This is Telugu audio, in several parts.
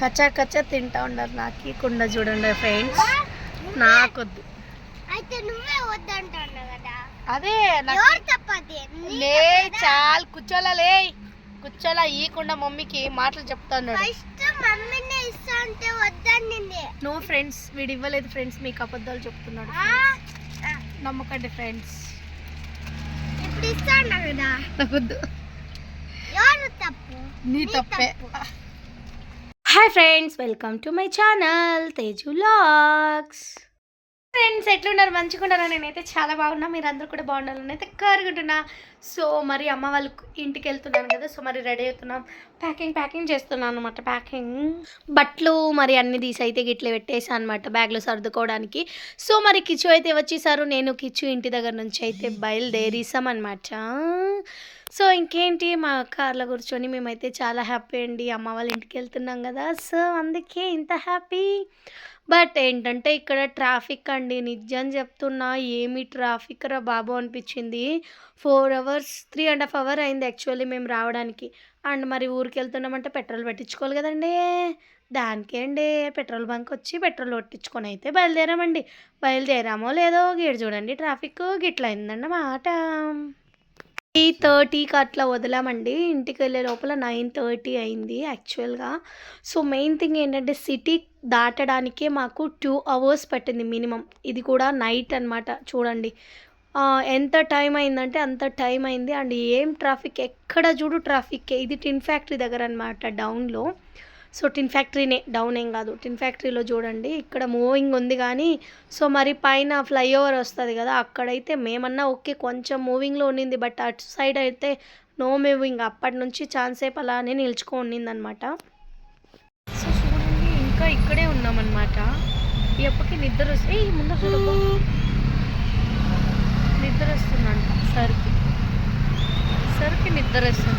కచ్చా కచ్చా తింటా ఉన్నారు నాకు కుండ చూడండి ఫ్రెండ్స్ నాకొద్దు. అయితే నువ్వే వద్దంటున్నావు కదా. అదే లే చాలు కూర్చోలా లే. కూర్చోలా ఈ కుండ మమ్మీకి మాటలు చెప్తాను నువ్వు ఫ్రెండ్స్ వీడు ఇవ్వలేదు ఫ్రెండ్స్ మీకు అబద్ధాలు చెప్తున్నాడు నమ్మకండి ఫ్రెండ్స్ ఇప్పుడు ఇస్తా అన్నా కదా? నాకొద్దు. నీ తప్పు. Hi friends welcome to my channel Teju looks friends ఎట్లున్నారు? మంచిగా నేనైతే చాలా బాగున్నా. మీరు కూడా బాగుండాలని అయితే కోరుకుంటున్నా. సో మరి అమ్మ వాళ్ళు ఇంటికి వెళ్తున్నాను కదా సో మరి రెడీ అవుతున్నాం. ప్యాకింగ్ ప్యాకింగ్ చేస్తున్నాను అనమాట ప్యాకింగ్ బట్టలు మరి అన్ని తీసి అయితే గిట్ల పెట్టేసాను అనమాట బ్యాగ్లో సర్దుకోవడానికి. సో మరి కిచ్చు అయితే వచ్చేసారు. నేను కిచ్చు ఇంటి దగ్గర నుంచి అయితే బయలుదేరీసాం అనమాట సో ఇంకేంటి మా కార్లో కూర్చొని మేమైతే చాలా హ్యాపీ అండి. అమ్మ వాళ్ళ ఇంటికి వెళ్తున్నాం కదా. సో అందుకే ఇంత హ్యాపీ. బట్ ఏంటంటే ఇక్కడ ట్రాఫిక్ అండి. నిజం చెప్తున్నా ఏమి ట్రాఫిక్ రా బాబు అనిపించింది. Four hours three and half hour అయింది యాక్చువల్లీ మేము రావడానికి. అండ్ మరి ఊరికి వెళ్తున్నామంటే పెట్రోల్ పెట్టించుకోవాలి కదండి. దానికే అండి. పెట్రోల్ బంక్ వచ్చి పెట్రోల్ కొట్టించుకొని అయితే బయలుదేరామండి. బయలుదేరామో లేదో గీడు చూడండి. ట్రాఫిక్ గిట్ల అయిందన్నమాట ఎయిట్ థర్టీకి అట్లా వదిలామండి. ఇంటికి వెళ్ళే లోపల నైన్ థర్టీ అయింది యాక్చువల్గా. సో మెయిన్ థింగ్ ఏంటంటే సిటీ దాటడానికే మాకు టూ అవర్స్ పట్టింది మినిమం. ఇది కూడా నైట్ అన్నమాట. చూడండి. ఎంత టైం అయిందంటే అంత టైం అయింది. అండ్ ఏం ట్రాఫిక్ ఎక్కడ చూడు ట్రాఫిక్ ఇది టిన్ ఫ్యాక్టరీ దగ్గర అనమాట డౌన్లో. సో టిన్ ఫ్యాక్టరీనే డౌన్ ఏం కాదు. టిన్ ఫ్యాక్టరీలో చూడండి ఇక్కడ మూవింగ్ ఉంది కానీ సో మరి పైన ఫ్లైఓవర్ వస్తుంది కదా అక్కడైతే మేమన్నా ఓకే కొంచెం మూవింగ్లో ఉండింది బట్ అటు సైడ్ అయితే నో మూవింగ్. అప్పటి నుంచి ఛాన్స్ సేపు అలానే నిల్చుకో ఉండింది అనమాట సో చూడండి ఇంకా ఇక్కడే ఉన్నామన్నమాట. ఈ అప్పకి నిద్ర వస్తే ముందర చూడబ్బా. నిద్ర వస్తుందంట సరికి. సరికి నిద్ర వస్తుంది.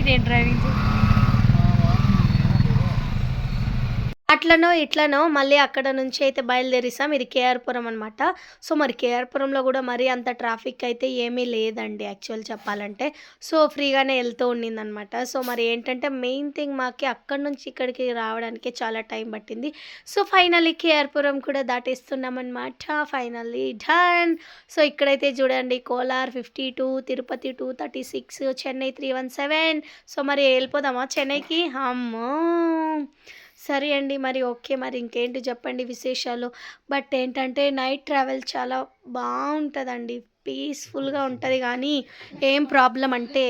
ఇట్టిదే డ్రైవింగ్ అట్లనో ఇట్లనో మళ్ళీ అక్కడ నుంచి అయితే బయలుదేరిసాం ఇది కేఆర్పురం అనమాట సో మరి కేఆర్పురంలో కూడా మరీ అంత ట్రాఫిక్ అయితే ఏమీ లేదండి యాక్చువల్ చెప్పాలంటే. సో ఫ్రీగానే వెళ్తూ ఉండిందనమాట సో మరి ఏంటంటే మెయిన్ థింగ్ మాకి అక్కడి నుంచి ఇక్కడికి రావడానికి చాలా టైం పట్టింది. సో ఫైనల్లీ కేఆర్పురం కూడా దాటేస్తున్నాం అనమాట ఫైనల్లీ డన్. సో ఇక్కడైతే చూడండి Kolar fifty two Tirupati two thirty six Chennai three one seven. So మరి వెళ్ళిపోదామా చెన్నైకి? అమ్మో! సరే అండి మరి ఓకే మరి ఇంకేంటి చెప్పండి విశేషాలు. బట్ ఏంటంటే నైట్ ట్రావెల్ చాలా బాగుంటుందండి. పీస్ఫుల్గా ఉంటుంది కానీ ఏం ప్రాబ్లం అంటే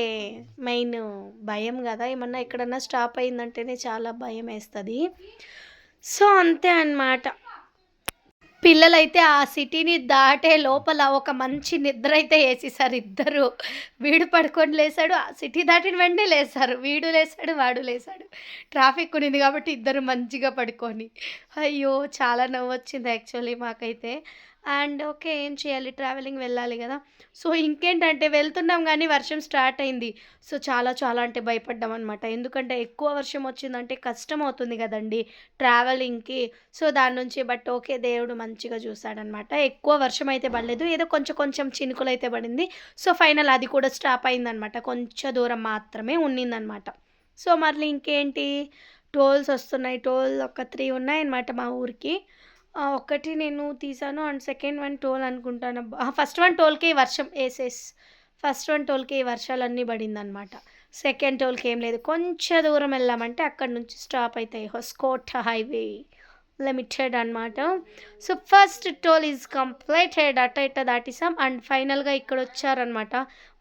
మెయిన్ భయం కదా. ఏమన్నా ఎక్కడన్నా స్టాప్ అయిందంటేనే చాలా భయం వేస్తుంది. సో అంతే అన్నమాట. పిల్లలైతే ఆ సిటీని దాటే లోపల ఒక మంచి నిద్ర అయితే వేసేసారు ఇద్దరు. వీడు పడుకొని లేసాడు ఆ సిటీ దాటిన వెంటనే లేసారు. వీడు లేసాడు వాడు లేసాడు. ట్రాఫిక్ ఉన్నింది కాబట్టి ఇద్దరు మంచిగా పడుకొని. అయ్యో చాలా నవ్వు వచ్చింది యాక్చువల్లీ మాకైతే. అండ్ ఓకే ఏం చేయాలి? ట్రావెలింగ్ వెళ్ళాలి కదా. సో ఇంకేంటంటే వెళ్తున్నాం కానీ వర్షం స్టార్ట్ అయింది. సో చాలా చాలా అంటే భయపడ్డాం అనమాట ఎందుకంటే ఎక్కువ వర్షం వచ్చిందంటే కష్టం అవుతుంది కదండి ట్రావెలింగ్కి. సో దాని నుంచి బట్ ఓకే దేవుడు మంచిగా చూశాడనమాట ఎక్కువ వర్షం అయితే పడలేదు. ఏదో కొంచెం కొంచెం చినుకులు అయితే పడింది. సో ఫైనల్ అది కూడా స్టాప్ అయిందనమాట కొంచెం దూరం మాత్రమే ఉన్నిందనమాట సో మళ్ళీ ఇంకేంటి? టోల్స్ వస్తున్నాయి. టోల్ ఒక త్రీ ఉన్నాయన్నమాట మా ఊరికి. ఒకటి నేను తీసాను. అండ్ సెకండ్ వన్ టోల్ అనుకుంటాను ఫస్ట్ వన్ టోల్కే వర్షం. వేసేస్ ఫస్ట్ వన్ టోల్కి వర్షాలన్నీ పడిందనమాట సెకండ్ టోల్కి ఏం లేదు. కొంచెం దూరం వెళ్ళామంటే అక్కడ నుంచి స్టాప్ అవుతాయి హొస్కోట్ హైవే లిమిటెడ్ అనమాట so first toll is completed. అట్ట ఇట్ట దాటిసాం. అండ్ ఫైనల్గా ఇక్కడ వచ్చారనమాట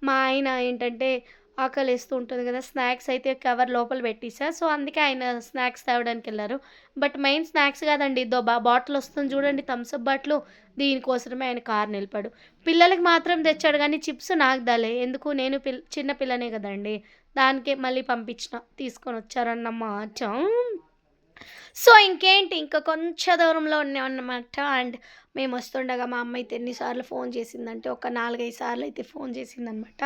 మా ఆయన ఏంటంటే ఆకలి వేస్తూ ఉంటుంది కదా స్నాక్స్ అయితే కవర్ లోపల పెట్టేసా. సో అందుకే ఆయన స్నాక్స్ తేవడానికి వెళ్ళారు. బట్ మెయిన్ స్నాక్స్ కాదండి ఇదో బా బాటిల్ వస్తుంది చూడండి థమ్స్అప్ బాటిల్ దీనికోసమే ఆయన కార్ నిలిపాడు పిల్లలకి మాత్రం తెచ్చాడు కానీ చిప్స్ నాకు దాలే. ఎందుకు? నేను పిల్ చిన్న పిల్లనే కదండి. దానికే మళ్ళీ పంపించిన తీసుకొని వచ్చారన్నమాట సో ఇంకేంటి? ఇంకా కొంచెం దూరంలో ఉన్నామన్నమాట. అండ్ మేము వస్తుండగా మా అమ్మ అయితే ఎన్నిసార్లు ఫోన్ చేసిందంటే ఒక నాలుగైదు సార్లు అయితే ఫోన్ చేసిందనమాట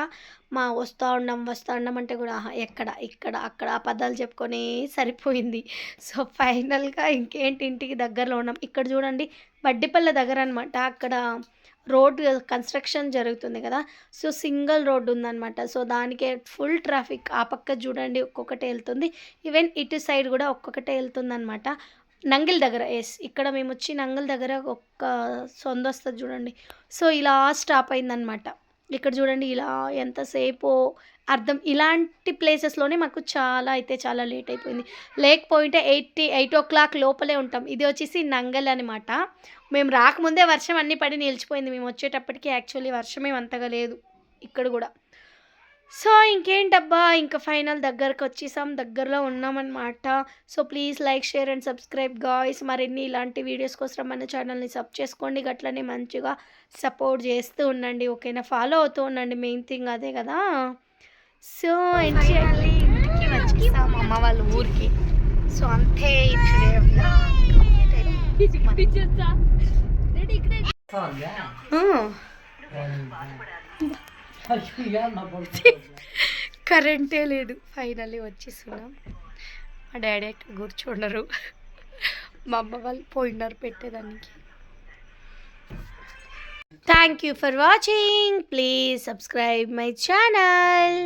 మా వస్తూ ఉన్నాం వస్తూ ఉన్నాం అంటే కూడా ఎక్కడ ఇక్కడ అక్కడ పదాలు చెప్పుకొని సరిపోయింది. సో ఫైనల్గా ఇంకేంటి? ఇంటికి దగ్గరలో ఉన్నాం. ఇక్కడ చూడండి వడ్డిపల్లె దగ్గర అనమాట అక్కడ రోడ్ కన్స్ట్రక్షన్ జరుగుతుంది కదా. సో సింగిల్ రోడ్ ఉందన్నమాట. సో దానికే ఫుల్ ట్రాఫిక్. ఆ పక్క చూడండి ఒక్కొక్కటే వెళ్తుంది. ఈవెన్ ఇటు సైడ్ కూడా ఒక్కొక్కటే వెళ్తుందన్నమాట. నంగిల్ దగ్గర ఎస్ ఇక్కడ మేము వచ్చి నంగిల్ దగ్గర ఒక్క సొంత వస్తుంది చూడండి. సో ఇలా స్టాప్ అయిందనమాట ఇక్కడ చూడండి ఇలా ఎంతసేపు అర్థం. ఇలాంటి ప్లేసెస్లోనే మాకు చాలా అయితే చాలా లేట్ అయిపోయింది. లేకపోయింటే ఎయిటీ ఎయిట్ ఓ క్లాక్ లోపలే ఉంటాం. ఇది వచ్చేసి నంగల్ అనమాట మేము రాకముందే వర్షం అన్నీ పడి నిలిచిపోయింది. మేము వచ్చేటప్పటికి యాక్చువల్లీ వర్షం అంతగా లేదు ఇక్కడ కూడా. సో ఇంకేంటబ్బా? ఇంకా ఫైనల్ దగ్గరకు వచ్చేసాం. దగ్గరలో ఉన్నామన్నమాట. So please like share and subscribe guys మరిన్ని ఇలాంటి వీడియోస్ కోసం మన ఛానల్ని సబ్ చేసుకోండి. గట్లనే మంచిగా సపోర్ట్ చేస్తూ ఉండండి. ఓకేనా? ఫాలో అవుతూ ఉండండి. మెయిన్ థింగ్ అదే కదా? సో ఫైనల్లీ ఇంటికి వచ్చేసాం అమ్మ వాళ్ళ ఊరికి. సో అంతే కరెంటే లేదు. ఫైనల్లీ వచ్చేస్తున్నాం. మా డాడీ అక్కడ కూర్చున్నారు మా అమ్మ వాళ్ళు పోయినారు పెట్టేదానికి. Thank you for watching please subscribe my channel